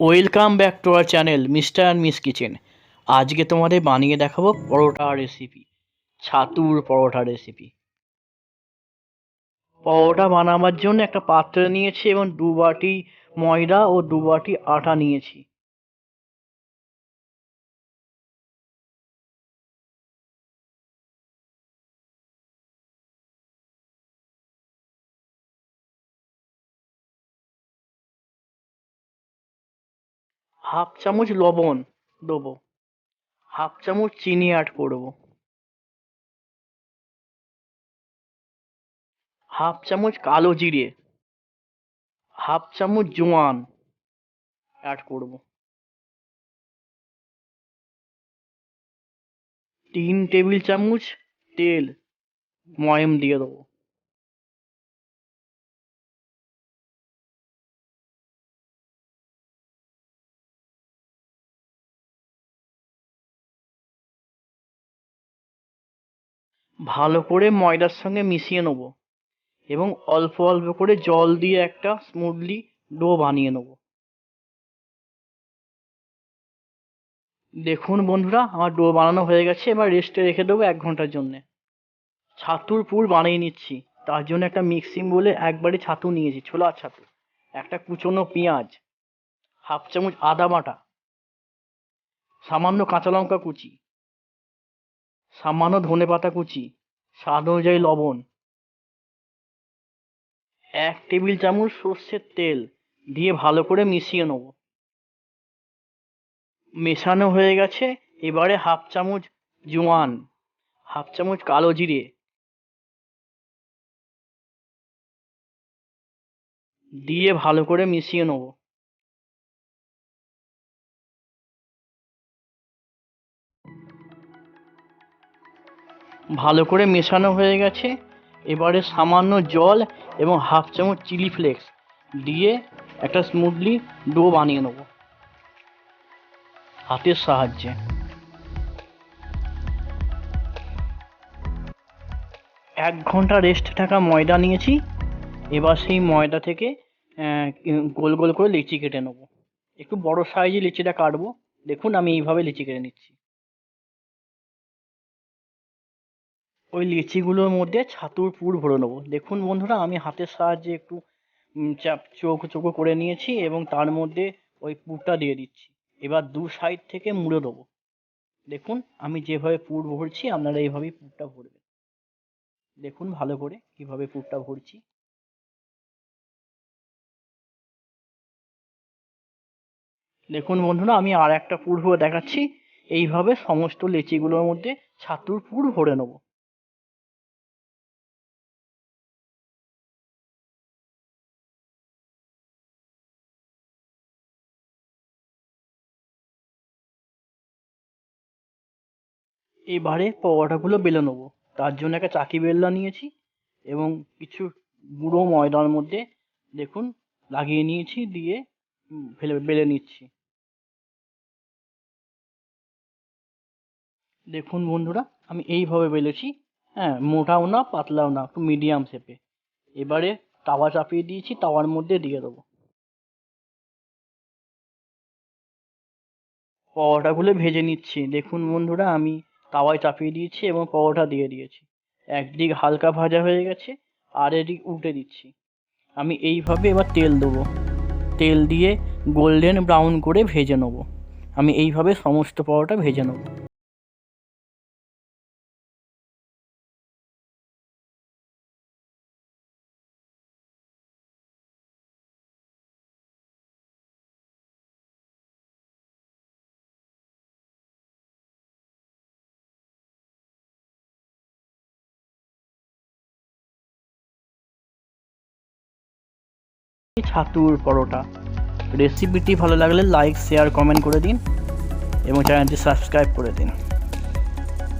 Welcome back to our channel Mister and Miss Kitchen আজকে তোমাদের বানিয়ে দেখাবো পরোটা রেসিপি ছাতুর পরোটা রেসিপি পরোটা বানাবার জন্য একটা পাত্র নিয়েছি এবং দু বাটি ময়দা ও দু বাটি আটা নিয়েছি। হাফ চামচ লবণ দেবো। হাফ চামচ চিনি অ্যাড করব। হাফ চামচ কালো জিরে। হাফ চামচ জোয়ান অ্যাড করব। তিন টেবিল চামচ তেল ময়ম দিয়ে দেবো। ভালো করে ময়দার সঙ্গে মিশিয়ে নেব এবং অল্প অল্প করে জল দিয়ে একটা স্মুথলি ডো বানিয়ে নেব। দেখুন বন্ধুরা, আমার ডো বানানো হয়ে গেছে, এবার রেস্টে রেখে দেবো এক ঘণ্টার জন্যে। ছাতুর পুর বানিয়ে নিচ্ছি, তার জন্য একটা মিক্সিং বলে একবারে ছাতু নিয়েছি, ছোলার ছাতু, একটা কুচনো পেঁয়াজ, হাফ চামচ আদা বাটা, সামান্য কাঁচা লঙ্কা কুচি সামান্য ধনে পাতা কুচি, স্বাদ অনুযায়ী লবণ, এক টেবিল চামচ সর্ষের তেল দিয়ে ভালো করে মিশিয়ে নেব। মেশানো হয়ে গেছে, এবারে হাফ চামচ জোয়ান, হাফ চামচ কালো জিরে, দিয়ে ভালো করে মিশিয়ে নেব। ভালো করে মেশানো হয়ে গেছে। এবারে সামান্য জল এবং হাফ চামচ চিলি ফ্লেক্স দিয়ে একটা স্মুথলি ডো বানিয়ে নেব। হাতের সাহায্যে। এক ঘণ্টা রেস্ট থাকা ময়দা নিয়েছি। এবার সেই ময়দা থেকে গোল গোল করে লিচি কেটে নেব। একটু বড় সাইজে লিচিটা কাটবো। দেখুন আমি এইভাবে লিচি কেটে নিচ্ছি। ওই লিচিগুলোর মধ্যে ছাতুর পুর ভরে নেব। দেখুন বন্ধুরা, আমি হাতের সাহায্যে একটু চাপ চৌকো চৌকো করে নিয়েছি এবং তার মধ্যে ওই পুরটা দিয়ে দিচ্ছি। এবার দু সাইড থেকে মুড়ে দেবো। দেখুন, আমি যেভাবে পুর ভরছি, আপনারা এইভাবেই পুরটা ভরবেন। দেখুন ভালো করে কীভাবে পুরটা ভরছি। দেখুন বন্ধুরা, আমি আর একটা পুর ভরে দেখাচ্ছি। এইভাবে সমস্ত লিচিগুলোর মধ্যে ছাতুর পুর ভরে নেব। এবারে পরোটাগুলো বেলে নেব। তার জন্য একটা চাকি বেলনা নিয়েছি এবং কিছু গুঁড়ো ময়দার মধ্যে দেখুন লাগিয়ে নিয়েছি, দিয়ে ফেলে, বেলে নিচ্ছি। দেখুন বন্ধুরা, আমি এইভাবে বেলেছি। হ্যাঁ মোটাও না, পাতলাও না, একটু মিডিয়াম শেপে এবারে তাওয়া চাপিয়ে দিয়েছি, তাওয়ার মধ্যে দিয়ে দেবো। পরোটাগুলো ভেজে নিচ্ছি। দেখুন বন্ধুরা, আমি তাওয়ায় চাপিয়ে দিয়েছি এবং পরোটা দিয়ে দিয়েছি। একদিক হালকা ভাজা হয়ে গেছে, আর এদিক উল্টে দিচ্ছি। আমি এইভাবে এবার তেল দেবো। তেল দিয়ে গোল্ডেন ব্রাউন করে ভেজে নেব। আমি এইভাবে সমস্ত পরোটা ভেজে নেব। ছাতুর পরোটা। রেসিপিটি ভালো লাগলে লাইক শেয়ার কমেন্ট করে দিন এবং চ্যানেলটি সাবস্ক্রাইব করে দিন।